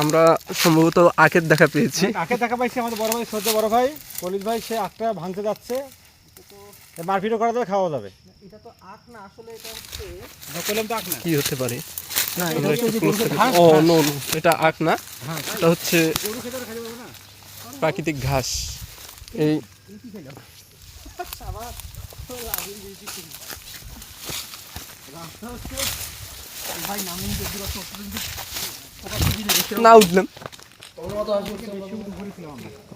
আমরা সম্ভবত আখের দেখা পেয়েছি। আখের দেখা পাইছি আমাদের বড় ভাই সদ্য বড় ভাই কলিত ভাই সে আখটা ভাঙতে যাচ্ছে। মারপিটও করা যাবে খাওয়া যাবে। এটা তো আখ না আসলে এটা হচ্ছে করলাম তো আখ না। কি হতে পারে? না ও এটা আখ না হ্যাঁ এটা হচ্ছে প্রাকৃতিক ঘাস। এই ভাই নামিন যে দূরত্ব না উঠলাম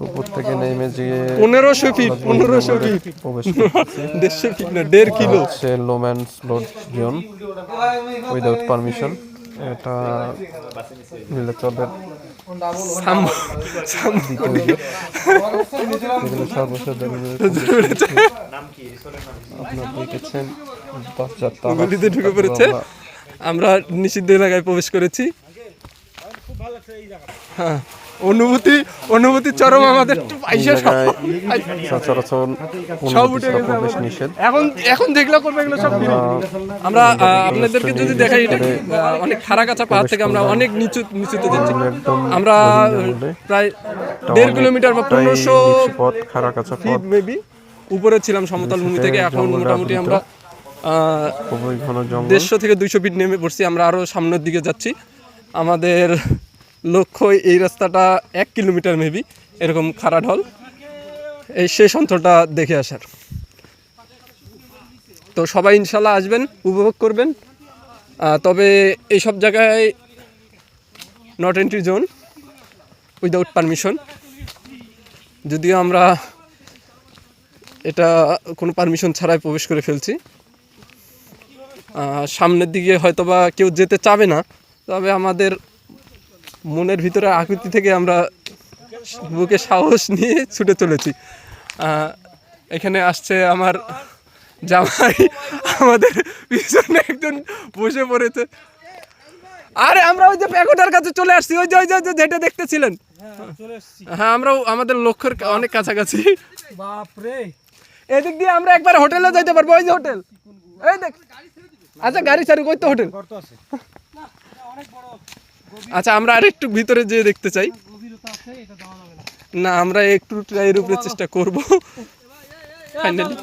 উপর থেকে নেমে গিয়ে পনেরোশো ফিট পনেরোশো ফিট দেড়শো ফিট না দেড় কিলো। হচ্ছে no man's land zone without permission এটা নীলাচলের আমরা নিষিদ্ধ এলাকায় প্রবেশ করেছি। অনুভূতি অনুভূতি চরম আমাদের পয়সা সচরাচর সব উঠে গেছে নিষেধ। এখন এখন যেগুলো করবে এগুলো সব আমরা আপনাদেরকে যদি দেখাই এটা অনেক খাড়া কাছা পাহাড় থেকে আমরা অনেক নিচু নিচুতে যাচ্ছি। আমরা প্রায় দেড় কিলোমিটার বা পনেরোশো পথ খাড়া পথ। ফিট মেবি উপরে ছিলাম সমতল ভূমি থেকে। এখন মোটামুটি আমরা দেড়শো থেকে দুইশো ফিট নেমে পড়ছি। আমরা আরও সামনের দিকে যাচ্ছি। আমাদের লক্ষ্য এই রাস্তাটা এক কিলোমিটার মেবি এরকম খাড়া ঢল। এই শেষ অন্তরটা দেখে আসার। তো সবাই ইনশাল্লাহ আসবেন, উপভোগ করবেন। তবে এই সব জায়গায় not entry zone without permission যদিও আমরা এটা কোনো পারমিশন ছাড়াই প্রবেশ করে ফেলছি। সামনের দিকে হয়তোবা কেউ যেতে চাবে না, তবে আমাদের মনের ভিতরে আকৃতি থেকে আমরা বুকে সাহস নিয়ে ছুটে চলেছি। এখানে আসছে আমার জামাই আমাদের পিছনে একজন বসে পড়েছে। আরে আমরা ওই যে প্যাকোটার কাছে চলে আসছি ওই যে ওই যে যেটা দেখতেছিলেন? চলে হ্যাঁ আমরাও আমাদের লক্ষ্যের অনেক কাছাকাছি। বাপ রে এদিক দিয়ে আমরা একবার হোটেলে যাইতে পারব ওই যে হোটেল। এই দেখ। আচ্ছা গাড়ি ছাড়ুক ওই তো হোটেল। গর্ত আছে। আচ্ছা আমরা আর একটু ভিতরে যেয়ে দেখতে চাই না না আমরা একটু এর উপরে চেষ্টা করব ফাইনালি